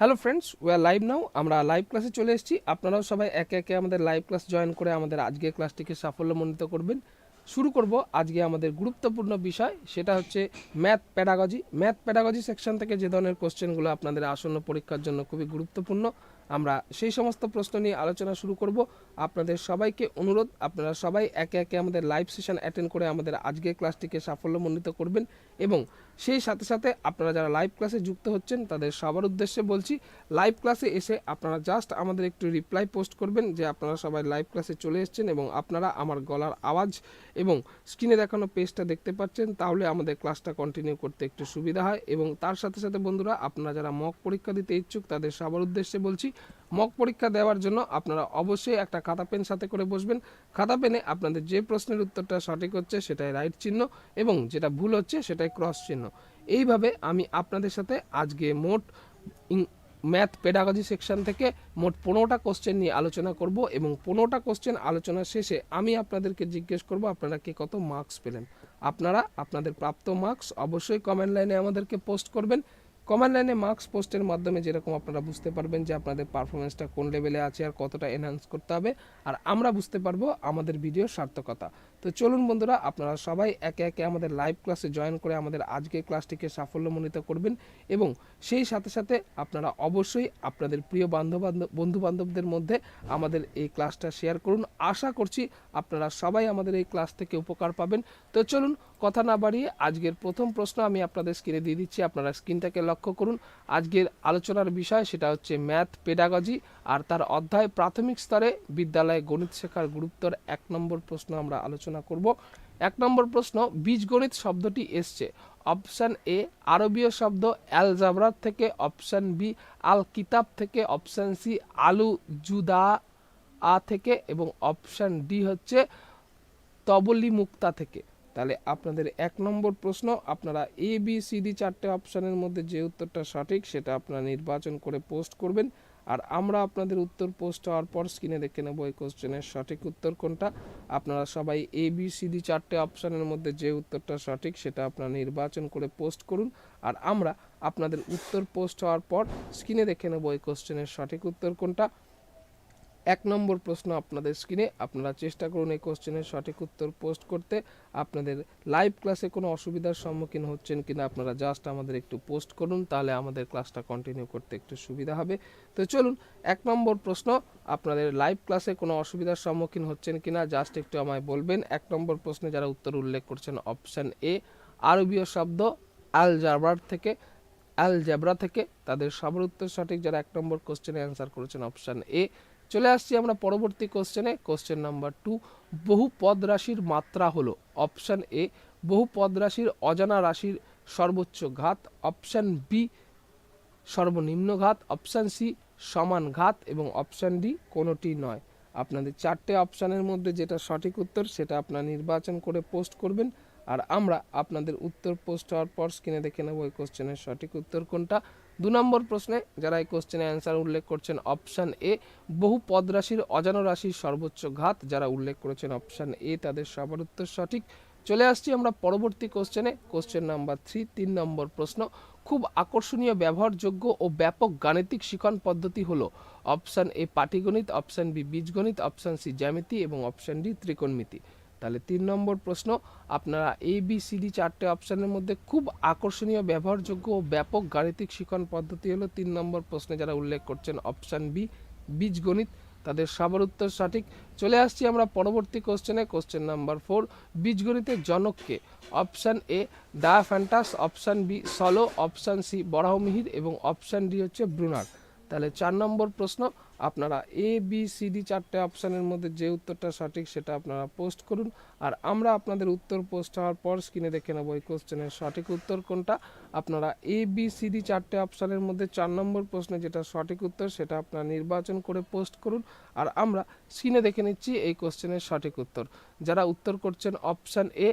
Hello friends আর live now আমরা live ক্লাসে চলে এসেছি। আপনারাও সবাই একে একে আমাদের লাইভ ক্লাস জয়েন করে আমাদের আজকের ক্লাসটিকে সাফল্যমণ্ডিত করবেন। শুরু করব আজকে আমাদের গুরুত্বপূর্ণ বিষয়, সেটা হচ্ছে math pedagogy math pedagogy section থেকে যে ধরনের কোশ্চেনগুলো আপনাদের আসন্ন পরীক্ষার জন্য খুবই গুরুত্বপূর্ণ আমরা সেই সমস্ত প্রশ্ন নিয়ে আলোচনা শুরু করব। আপনাদের সবাইকে অনুরোধ, আপনারা সবাই একে একে আমাদের লাইভ সেশন অ্যাটেন্ড করে আমাদের আজকের ক্লাসটিকে সাফল্যমণ্ডিত করবেন এবং সেই সাথে সাথে আপনারা যারা লাইভ ক্লাসে যুক্ত হচ্ছেন, তাদের সবার উদ্দেশ্যে বলছি লাইভ ক্লাসে এসে আপনারা জাস্ট আমাদের একটু রিপ্লাই পোস্ট করবেন যে আপনারা সবাই লাইভ ক্লাসে চলে এসেছেন এবং আপনারা আমার গলার আওয়াজ এবং স্ক্রিনে দেখানো পেজটা দেখতে পাচ্ছেন, তাহলে আমাদের ক্লাসটা কন্টিনিউ করতে একটু সুবিধা হয়। এবং তার সাথে সাথে বন্ধুরা, আপনারা যারা মক পরীক্ষা দিতে ইচ্ছুক, তাদের সবার উদ্দেশ্যে বলছি মক পরীক্ষা দেওয়ার জন্য আপনারা অবশ্যই একটা খাতা পেন সাথে করে বসবেন। খাতা পেনে আপনাদের যে প্রশ্নের উত্তরটা সঠিক হচ্ছে সেটাই রাইট চিহ্ন এবং যেটা ভুল হচ্ছে সেটাই ক্রস চিহ্ন। এইভাবে আমি আপনাদের সাথে আজকে মোট ম্যাথ পেডাগজি সেকশন থেকে মোট পনেরোটা কোশ্চেন নিয়ে আলোচনা করব এবং পনেরোটা কোশ্চেন আলোচনা শেষে আমি আপনাদেরকে জিজ্ঞেস করব, আপনারা কে কত মার্কস পেলেন? আপনারা আপনাদের প্রাপ্ত মার্কস অবশ্যই কমেন্ট লাইনে আমাদেরকে পোস্ট করবেন। কমেন্ট লাইনে মার্কস পোস্টের মাধ্যমে যেরকম আপনারা বুঝতে পারবেন যে আপনাদের পারফরমেন্সটা কোন লেভেলে আছে আর কতটা এনহান্স করতে হবে। আর আমরা বুঝতে পারব আমাদের ভিডিও সার্থকতা। তো চলুন বন্ধুরা, আপনারা সবাই একে একে আমাদের লাইভ ক্লাসে জয়েন করে আমাদের আজকের ক্লাসটিকে সাফল্যমণ্ডিত করবেন এবং সেই সাথে সাথে আপনারা অবশ্যই আপনাদের প্রিয় বান্ধব বন্ধু বান্ধবদের মধ্যে আমাদের এই ক্লাসটা শেয়ার করুন। আশা করছি আপনারা সবাই আমাদের এই ক্লাস থেকে উপকার পাবেন। তো চলুন, কথা না বাড়িয়ে আজকের প্রথম প্রশ্ন আমি আপনাদের স্ক্রিনে দিয়ে দিচ্ছি। আপনারা স্ক্রিনটাকে লক্ষ্য করুন। আজকের আলোচনার বিষয় সেটা হচ্ছে ম্যাথ পেডাগজি আর তার অধ্যায় প্রাথমিক স্তরে বিদ্যালয়ে গণিত শেখার গুরুত্বর এক নম্বর প্রশ্ন আমরা আলোচনা করব। এক নম্বর প্রশ্ন, বীজগণিত শব্দটি এসছে। অপশান এ, আরবীয় শব্দ অ্যালজাবরাত থেকে অপশান বি আল কিতাব থেকে অপশান সি আলু জুদা আ থেকে এবং অপশান ডি হচ্ছে তবলি মুক্তা থেকে। তাহলে আপনাদের এক নম্বর প্রশ্ন, আপনারা এ, বি, সি, ডি চারটে অপশানের মধ্যে যে উত্তরটা সঠিক সেটা আপনারা নির্বাচন করে পোস্ট করবেন। আর আমরা আপনাদের উত্তর পোস্ট হওয়ার পর স্ক্রিনে দেখে নেব এই কোশ্চেনের সঠিক উত্তর কোনটা। আপনারা সবাই এ বি সি ডি চারটে অপশানের মধ্যে যে উত্তরটা সঠিক সেটা আপনারা নির্বাচন করে পোস্ট করুন। আর আমরা আপনাদের উত্তর পোস্ট হওয়ার পর স্ক্রিনে দেখে নেব এই কোশ্চেনের সঠিক উত্তর কোনটা। এক নম্বর প্রশ্ন আপনাদের স্ক্রিনে আপনারা চেষ্টা করুন এই কোশ্চেনের সঠিক উত্তর পোস্ট করতে। আপনাদের লাইভ ক্লাসে কোনো অসুবিধার সম্মুখীন হচ্ছেন কিনা আপনারা জাস্ট আমাদের একটু পোস্ট করুন, তাহলে আমাদের ক্লাসটা কন্টিনিউ করতে একটু সুবিধা হবে। তো চলুন, এক নম্বর প্রশ্ন, আপনাদের লাইভ ক্লাসে কোনো অসুবিধার সম্মুখীন হচ্ছেন কিনা জাস্ট একটু আমায় বলবেন। এক নম্বর প্রশ্নে যারা উত্তর উল্লেখ করছেন অপশান এ আরবীয় শব্দ আল জাবার থেকে আল জাবরা থেকে। তাদের সবার উত্তর সঠিক, যারা এক নম্বর কোশ্চেনে অ্যান্সার করেছেন অপশান এ চলে আসছি আমরা পরবর্তী কোশ্চেনে কোশ্চেন নাম্বার টু বহু পদ রাশির মাত্রা হলো। অপশান এ বহু পদ রাশির অজানা রাশির সর্বোচ্চ ঘাত। অপশান বি সর্বনিম্ন ঘাত। অপশান সি সমান ঘাত এবং অপশান ডি কোনোটি নয়। আপনাদের চারটে অপশানের মধ্যে যেটা সঠিক উত্তর, সেটা আপনারা নির্বাচন করে পোস্ট করবেন। আর আমরা আপনাদের উত্তর পোস্ট হওয়ার পর স্ক্রিনে দেখে নেব এই কোশ্চেনের সঠিক উত্তর কোনটা। দু নম্বর প্রশ্নে যারা এই কোশ্চেনে অ্যান্সার উল্লেখ করছেন অপশান এ বহু পদ রাশির অজানো রাশির সর্বোচ্চ ঘাত যারা উল্লেখ করেছেন অপশান এ তাদের সবার উত্তর সঠিক। চলে আসছি আমরা পরবর্তী কোশ্চেনে কোশ্চেন নাম্বার থ্রি তিন নম্বর প্রশ্ন, খুব আকর্ষণীয় ব্যবহারযোগ্য ও ব্যাপক গাণিতিক শিখন পদ্ধতি হলো অপশান এ পাটিগণিত অপশান বি বীজগণিত অপশান সি জ্যামিতি এবং অপশান ডি ত্রিকোণমিতি। তাহলে তিন নম্বর প্রশ্ন, আপনারা এ বি সি ডি চারটে অপশানের মধ্যে খুব আকর্ষণীয়, ব্যবহারযোগ্য ও ব্যাপক গাণিতিক শিখন পদ্ধতি হলো তিন নম্বর প্রশ্নে যারা উল্লেখ করছেন অপশান বি বীজগণিত, তাদের সবার উত্তর সঠিক। চলে আসছি আমরা পরবর্তী কোশ্চেনে কোশ্চেন নাম্বার ফোর বীজগণিতের জনককে option A Diophantus option B solo option C Varahamihira এবং অপশান ডি হচ্ছে ব্রুনার। তাহলে চার নম্বর প্রশ্ন আপনারা এ বি সি ডি চারটে অপশানের মধ্যে যে উত্তরটা সঠিক সেটা আপনারা পোস্ট করুন। আর আমরা আপনাদের উত্তর পোস্ট হওয়ার পর স্ক্রিনে দেখে নেব এই কোশ্চেনের সঠিক উত্তর কোনটা। আপনারা এ বি সি ডি চারটে অপশানের মধ্যে চার নম্বর প্রশ্নে যেটা সঠিক উত্তর সেটা আপনারা নির্বাচন করে পোস্ট করুন। আর আমরা স্ক্রিনে দেখে নিচ্ছি এই কোশ্চেনের সঠিক উত্তর। যারা উত্তর করছেন অপশান এ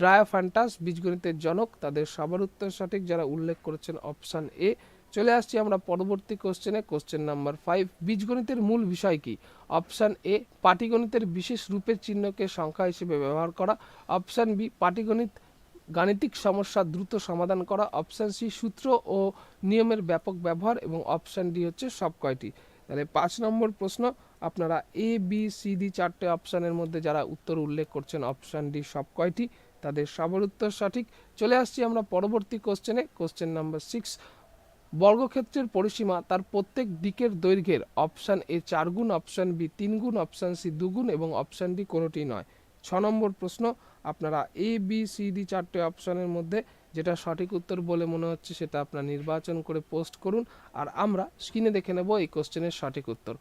ড্রায়াফ্যান্টাস বীজগণিতের জনক, তাদের সবার উত্তর সঠিক। যারা উল্লেখ করেছেন অপশান এ চলে আসছি আমরা পরবর্তী কোশ্চেনে কোশ্চেন নাম্বার ফাইভ বীজগণিতের মূল বিষয় কি? অপশান এ পাটিগণিতের বিশেষ রূপের চিহ্নকে সংখ্যা হিসেবে ব্যবহার করা। অপশান বি পাটিগণিত গাণিতিক সমস্যা দ্রুত সমাধান করা। অপশান সি সূত্র ও নিয়মের ব্যাপক ব্যবহার। এবং অপশান ডি হচ্ছে সব কয়টি? তাহলে পাঁচ নম্বর প্রশ্ন, আপনারা এ বি সি ডি চারটে অপশানের মধ্যে যারা উত্তর উল্লেখ করছেন অপশান ডি সব কয়টি? তাদের সবার উত্তর সঠিক। চলে আসছি আমরা পরবর্তী কোশ্চেনে কোশ্চেন নাম্বার সিক্স বর্গক্ষেত্রের পরিসীমা তার প্রত্যেক দিকের দৈর্ঘ্যের অপশান এ চার গুণ অপশান বি তিন গুণ অপশান সি দুগুণ এবং অপশান ডি কোনোটি নয়। ছ নম্বর প্রশ্ন, আপনারা এ, বি, সি, ডি চারটে অপশানের মধ্যে যেটা সঠিক উত্তর বলে মনে হচ্ছে সেটা আপনার নির্বাচন করে পোস্ট করুন আর আমরা স্ক্রিনে দেখে নেব এই কোশ্চেনের সঠিক উত্তর।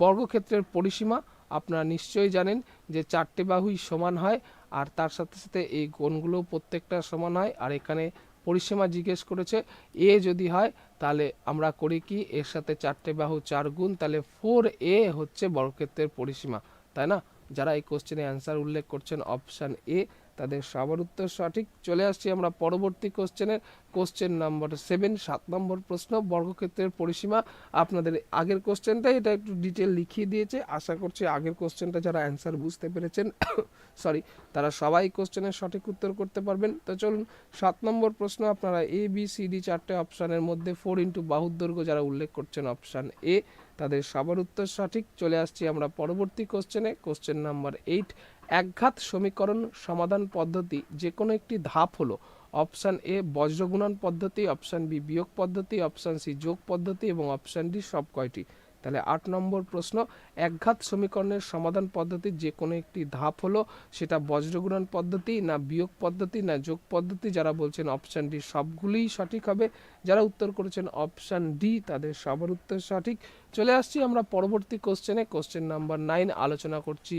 বর্গক্ষেত্রের পরিসীমা আপনারা নিশ্চয়ই জানেন যে চারটে বাহুই সমান হয় আর তার সাথে সাথে এই কোণগুলো প্রত্যেকটা সমান হয় আর এখানে পরিসীমা জিজ্ঞেস করেছে, এ যদি হয়, তাহলে আমরা করি কি? এর সাথে চারটে বাহু চার গুণ, তাহলে ফোর এ হচ্ছে বর্গক্ষেত্রের পরিসীমা। তাই না? যারা এই কোশ্চেনে অ্যান্সার উল্লেখ করছেন অপশান এ তাদের সবার উত্তর সঠিক। চলে আসছি আমরা পরবর্তী কোশ্চেনের কোশ্চেন নাম্বার সেভেন সাত নম্বর প্রশ্ন, বর্গক্ষেত্রের পরিসীমা। আপনাদের আগের কোশ্চেনটা এটা একটু ডিটেল লিখিয়ে দিয়েছে। আশা করছি আগের কোশ্চেনটা যারা অ্যান্সার বুঝতে পেরেছেন সরি তারা সবাই কোশ্চেনের সঠিক উত্তর করতে পারবেন। তো চলুন, সাত নম্বর প্রশ্ন, আপনারা এ বি সি ডি চারটে অপশানের মধ্যে ফোর ইন্টু বাহুর দৈর্ঘ্য যারা উল্লেখ করছেন অপশান এ তাদের সবার উত্তর সঠিক। চলে আসছি আমরা পরবর্তী কোশ্চেনে কোশ্চেন নাম্বার এইট একঘাত সমীকরণ সমাধান পদ্ধতি যে কোনো একটি ধাপ হলো। অপশান এ বজ্রগুণন পদ্ধতি, অপশান বি বিয়োগ পদ্ধতি, অপশান সি যোগ পদ্ধতি এবং অপশান ডি সব কয়টি। তাহলে আট নম্বর প্রশ্ন, একঘাত সমীকরণের সমাধান পদ্ধতির যে কোনো একটি ধাপ হলো, সেটা বজ্রগুণন পদ্ধতি না বিয়োগ পদ্ধতি না যোগ পদ্ধতি, যারা বলছেন অপশান ডি সবগুলিই সঠিক হবে। যারা উত্তর করেছেন অপশান ডি, তাদের সবার উত্তর সঠিক। চলে আসছি আমরা পরবর্তী কোশ্চেনে কোশ্চেন নাম্বার নাইন আলোচনা করছি।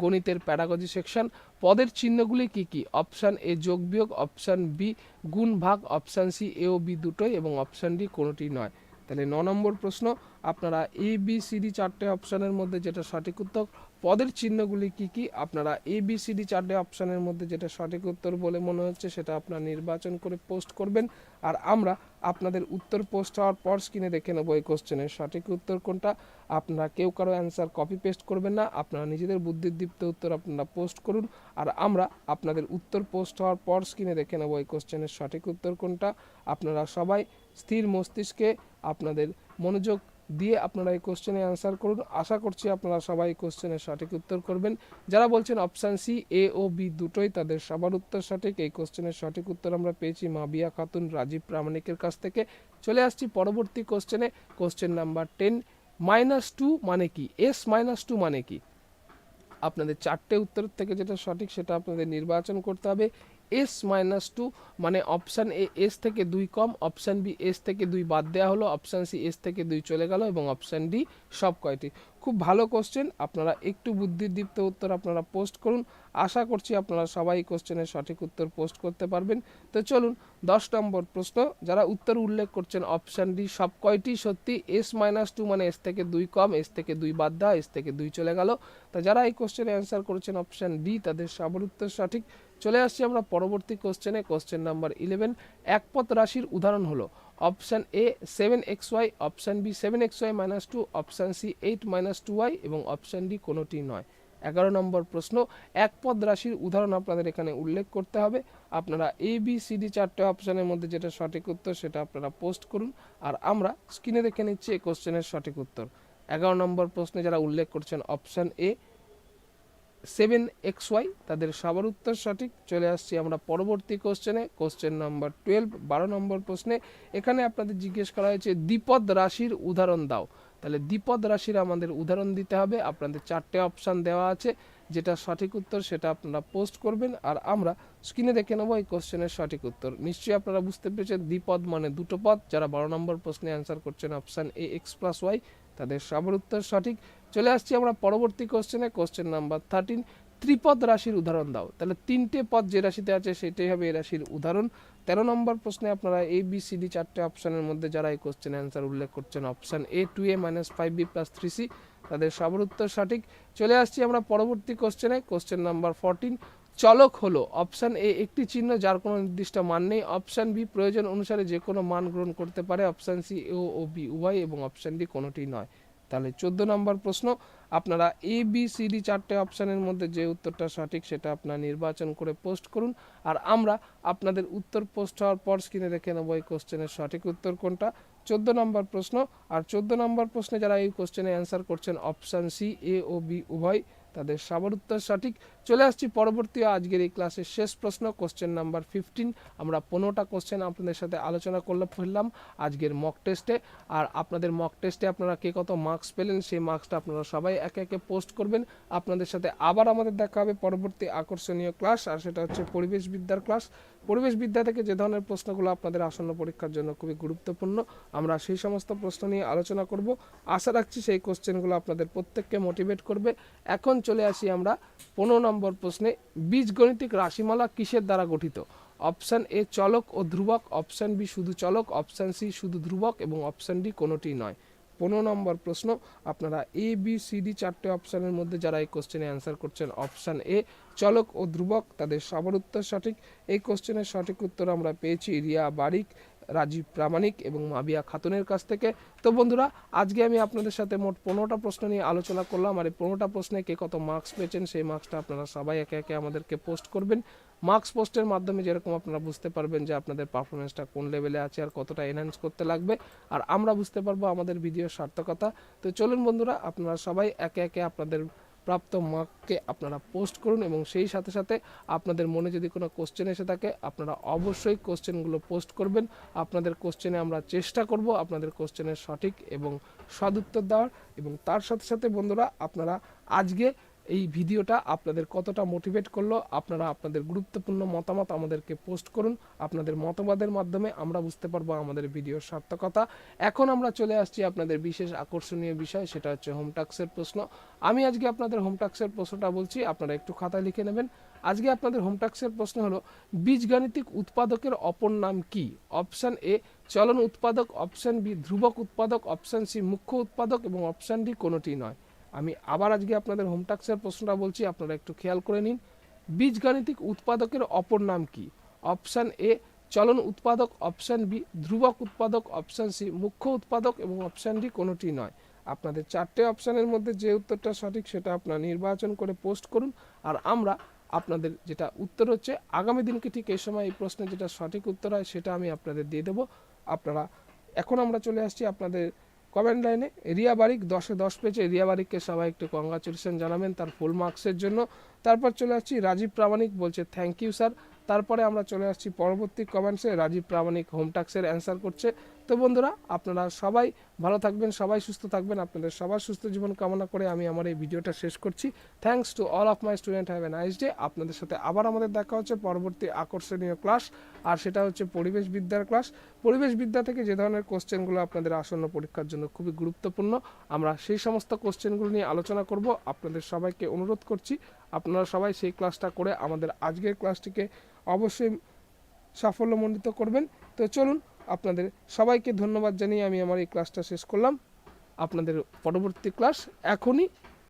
গণিতের প্যাডাগজি সেকশন পদের চিহ্নগুলি কি কি? অপশান এ যোগ বিয়োগ অপশান বি গুণ ভাগ অপশান সি এ ও বি দুটোই এবং অপশান ডি কোনোটি নয়। তাহলে ন নম্বর প্রশ্ন, আপনারা এ বি সি ডি চারটে অপশানের মধ্যে যেটা সঠিক উত্তর পদের চিহ্নগুলি কি কি? আপনারা এ বি সি ডি চারটে অপশানের মধ্যে যেটা সঠিক উত্তর বলে মনে হচ্ছে সেটা আপনারা নির্বাচন করে পোস্ট করবেন। আর আমরা আপনাদের উত্তর পোস্ট হওয়ার পর স্ক্রিনে দেখে নেব এই কোশ্চেনের সঠিক উত্তর কোনটা। আপনারা কেউ কারও অ্যান্সার কপি পেস্ট করবেন না, আপনারা নিজেদের বুদ্ধিদীপ্ত উত্তর আপনারা পোস্ট করুন। আর আমরা আপনাদের উত্তর পোস্ট হওয়ার পর স্ক্রিনে দেখে নেব এই কোশ্চেনের সঠিক উত্তর কোনটা। আপনারা সবাই স্থির মস্তিষ্কে আপনাদের মনোযোগ দিয়ে আপনারা এই কোশ্চেনে অ্যান্সার করুন। আশা করছি আপনারা সবাই কোশ্চেনের সঠিক উত্তর করবেন। যারা বলছেন অপশান সি এ ও বি দুটোই তাদের সবার উত্তর সঠিক। এই কোশ্চেনের সঠিক উত্তর আমরা পেয়েছি মাবিয়া খাতুন, রাজীব প্রামাণিকের কাছ থেকে। চলে আসছি পরবর্তী কোশ্চেনে question number ten minus two মানে কি? এস মাইনাস টু মানে কি? আপনাদের চারটে উত্তর থেকে যেটা সঠিক সেটা আপনাদের নির্বাচন করতে হবে। এস মাইনাস টু মানে অপশান এ এস থেকে দুই কম অপশান বি এস থেকে দুই বাদ দেওয়া হলো অপশান সি এস থেকে দুই চলে গেল এবং অপশান ডি সব কয়টি। খুব ভালো কোশ্চেন আপনারা একটু বুদ্ধিদীপ্ত উত্তর আপনারা পোস্ট করুন। আশা করছি আপনারা সবাই কোশ্চেনের সঠিক উত্তর পোস্ট করতে পারবেন। তো চলুন, দশ নম্বর প্রশ্ন, যারা উত্তর উল্লেখ করছেন অপশান ডি সব কয়টি? সত্যি এস মাইনাস টু মানে এস থেকে দুই কম এস থেকে দুই বাদ দেওয়া এস থেকে দুই চলে গেল। তা যারা এই কোশ্চেনে অ্যান্সার করেছেন অপশান ডি তাদের সবার উত্তর সঠিক। চলে আসছি আমরা পরবর্তী কোশ্চেনে কোশ্চেন নাম্বার ইলেভেন একপথ রাশির উদাহরণ হলো option A seven X Y option B seven X Y minus two option C eight minus two Y এবং অপশান ডি কোনোটি নয়। এগারো নম্বর প্রশ্ন একপদ রাশির উদাহরণ আপনাদের এখানে উল্লেখ করতে হবে। আপনারা এ বি সি ডি চারটে অপশানের মধ্যে যেটা সঠিক উত্তর সেটা আপনারা পোস্ট করুন আর আমরা স্ক্রিনে দেখে নিচ্ছি এই কোশ্চেনের সঠিক উত্তর। এগারো নম্বর প্রশ্নে যারা উল্লেখ করছেন option A seven X Y তাদের সবার উত্তর সঠিক। চলে আসছি আমরা পরবর্তী কোশ্চেনে কোশ্চেন নাম্বার টুয়েলভ বারো নম্বর প্রশ্নে। এখানে আপনাদের জিজ্ঞেস করা হয়েছে, দ্বিপদ রাশির উদাহরণ দাও। তাহলে দ্বিপদ রাশির আমাদের উদাহরণ দিতে হবে। আপনাদের চারটে অপশান দেওয়া আছে। যেটা সঠিক উত্তর, সেটা আপনারা পোস্ট করবেন। আর আমরা স্ক্রিনে দেখে নেব এই কোশ্চেনের সঠিক উত্তর। নিশ্চয়ই আপনারা বুঝতে পেরেছেন, দ্বিপদ মানে দুটো পদ। যারা বারো নম্বর প্রশ্নে অ্যান্সার করছেন option A X plus Y তাদের সবার উত্তর সঠিক। চলে আসছি আমরা পরবর্তী কোশ্চেনে কোশ্চেন নাম্বার থার্টিন ত্রিপদ রাশির উদাহরণ দাও। তাহলে তিনটে পদ যে রাশিতে আছে, সেটাই হবে এই রাশির উদাহরণ। তেরো নম্বর প্রশ্নে আপনারা এ বি সি ডি চারটে অপশানের মধ্যে যারা এই কোশ্চেন অ্যান্সার উল্লেখ করছেন option A two A minus five B plus three C তাদের সবার উত্তর সঠিক। চলে আসছি আমরা পরবর্তী কোশ্চেনে কোশ্চেন নাম্বার ফোরটিন চলক হলো। অপশান এ একটি চিহ্ন যার কোনো নির্দিষ্ট মান নেই। অপশান বি প্রয়োজন অনুসারে যে কোনো মান গ্রহণ করতে পারে। অপশান সি ও ও বি উভয় এবং অপশান ডি কোনোটি নয়। তাহলে চোদ্দ নম্বর প্রশ্ন, আপনারা এ বি সি ডি চারটে অপশানের মধ্যে যে উত্তরটা সঠিক সেটা আপনারা নির্বাচন করে পোস্ট করুন। আর আমরা আপনাদের উত্তর পোস্ট হওয়ার পর স্ক্রিনে রেখে নেব এই কোশ্চেনের সঠিক উত্তর কোনটা। চোদ্দ নম্বর প্রশ্ন, আর চোদ্দ নম্বর প্রশ্নে যারা এই কোশ্চেনে অ্যান্সার করছেন অপশান সি এ ও বি উভয়। তাদের সবার উত্তর সঠিক। চলে আসছি পরবর্তী আজকের এই ক্লাসের শেষ প্রশ্ন কোশ্চেন নাম্বার ফিফটিন আমরা পনেরোটা কোশ্চেন আপনাদের সাথে আলোচনা করলে ফেললাম আজকের মক টেস্টে আর আপনাদের মক টেস্টে আপনারা কে কত মার্কস পেলেন, সেই মার্কসটা আপনারা সবাই একে একে পোস্ট করবেন। আপনাদের সাথে আবার আমাদের দেখা হবে পরবর্তী আকর্ষণীয় ক্লাস আর সেটা হচ্ছে পরিবেশবিদ্যার ক্লাস পরিবেশ বিদ্যা থেকে যে ধরনের প্রশ্নগুলো আপনাদের আসন্ন পরীক্ষার জন্য খুবই গুরুত্বপূর্ণ, আমরা সেই সমস্ত প্রশ্ন নিয়ে আলোচনা করব। আশা রাখছি সেই কোশ্চেনগুলো আপনাদের প্রত্যেককে মোটিভেট করবে। এখন চলে আসি আমরা পনেরো নম্বর প্রশ্নে, বীজগণিতিক রাশিমালা কিসের দ্বারা গঠিত? অপশান এ চলক ও ধ্রুবক, অপশান বি শুধু চলক, অপশান সি শুধু ধ্রুবক এবং অপশান ডি কোনোটি নয়। পনেরো নম্বর প্রশ্ন, আপনারা এ বি সি ডি চারটে অপশানের মধ্যে যারা এই কোশ্চেনে অ্যান্সার করছেন অপশান এ চলক ও ধ্রুবক তাদের সবার উত্তর সঠিক। এই কোশ্চেনের সঠিক উত্তর আমরা পেয়েছি রিয়া বারিক। রাজীব প্রামাণিক এবং মাবিয়া খাতুনের কাছ থেকে। তো বন্ধুরা, আজকে আমি আপনাদের সাথে মোট পনেরোটা প্রশ্ন নিয়ে আলোচনা করলাম আর এই পনেরোটা প্রশ্নে কে কত মার্কস পেয়েছেন সেই মার্কসটা আপনারা সবাই একে একে আমাদেরকে পোস্ট করবেন। মার্কস পোস্টের মাধ্যমে যেরকম আপনারা বুঝতে পারবেন যে আপনাদের পারফরমেন্সটা কোন লেভেলে আছে আর কতটা এনহ্যান্স করতে লাগবে। আর আমরা বুঝতে পারব আমাদের ভিডিওর সার্থকতা। তো চলুন বন্ধুরা, আপনারা সবাই একে একে আপনাদের প্রাপ্ত মার্ককে আপনারা পোস্ট করুন এবং সেই সাথে সাথে আপনাদের মনে যদি কোনো কোশ্চেন এসে থাকে, আপনারা অবশ্যই কোশ্চেনগুলো পোস্ট করবেন। আপনাদের কোশ্চেনে আমরা চেষ্টা করব আপনাদের কোশ্চেনের সঠিক এবং সদুত্তর দেওয়ার। এবং তার সাথে সাথে বন্ধুরা, আপনারা আজকে এই ভিডিওটা আপনাদের কতটা মোটিভেট করল, আপনারা আপনাদের গুরুত্বপূর্ণ মতামত আমাদেরকে পোস্ট করুন। আপনাদের মতবাদের মাধ্যমে আমরা বুঝতে পারব আমাদের ভিডিওর সার্থকতা। এখন আমরা চলে আসছি আপনাদের বিশেষ আকর্ষণীয় বিষয়, সেটা হচ্ছে হোমটাক্সের প্রশ্ন। আমি আজকে আপনাদের হোমটাক্সের প্রশ্নটা বলছি, আপনারা একটু খাতায় লিখে নেবেন। আজকে আপনাদের হোমটাক্সের প্রশ্ন হলো, বীজগাণিতিক উৎপাদকের অপর নাম কি? অপশান এ চলন উৎপাদক। অপশান বি ধ্রুবক উৎপাদক। অপশান সি মুখ্য উৎপাদক। এবং অপশন ডি কোনোটি নয়। আমি আবার আজকে আপনাদের হোম টাক্সের প্রশ্নটা বলছি, আপনারা একটু খেয়াল করে নিন। বীজগাণিতিক উৎপাদকের অপর নাম কি? অপশান এ, চলন উৎপাদক, অপশান বি, ধ্রুবক উৎপাদক, অপশান সি, মুখ্য উৎপাদক এবং অপশান ডি কোনোটি নয়। আপনাদের চারটে অপশানের মধ্যে যে উত্তরটা সঠিক সেটা আপনারা নির্বাচন করে পোস্ট করুন। আর আমরা আপনাদের যেটা উত্তর হচ্ছে, আগামী দিনকে ঠিক এই সময় এই প্রশ্নের যেটা সঠিক উত্তর হয় সেটা আমি আপনাদের দিয়ে দেবো। আপনারা, এখন আমরা চলে আসছি আপনাদের কমেন্ট লাইনে রিয়া বারিক দশে দশ পেয়েছে রিয়া বারিককে সবাই একটু কংগ্রাচুলেশন জানাবেন তার ফুল মার্কসের জন্য। তারপর চলে আসছি রাজীব প্রামাণিক বলছে থ্যাংক ইউ স্যার তারপরে আমরা চলে আসছি পরবর্তী কমেন্টসে রাজীব প্রামাণিক হোমটাক্সের অ্যান্সার করছে। তো বন্ধুরা, আপনারা সবাই ভালো থাকবেন, সবাই সুস্থ থাকবেন। আপনাদের সবার সুস্থ জীবন কামনা করে আমি আমার এই ভিডিওটা শেষ করছি। Thanks to all of my student have a nice day আপনাদের সাথে আবার আমাদের দেখা হচ্ছে পরবর্তী আকর্ষণীয় ক্লাস আর সেটা হচ্ছে পরিবেশ বিদ্যার ক্লাস পরিবেশ বিদ্যা থেকে যে ধরনের কোশ্চেনগুলো আপনাদের আসন্ন পরীক্ষার জন্য খুবই গুরুত্বপূর্ণ, আমরা সেই সমস্ত কোশ্চেনগুলো নিয়ে আলোচনা করব। আপনাদের সবাইকে অনুরোধ করছি, আপনারা সবাই সেই ক্লাসটা করে আমাদের আজকের ক্লাসটিকে অবশ্যই সাফল্যমণ্ডিত করবেন। তো চলুন আপনাদের সবাইকে ধন্যবাদ জানিয়ে আমি আমার এই ক্লাসটা শেষ করলাম। আপনাদের পরবর্তী ক্লাস এখনই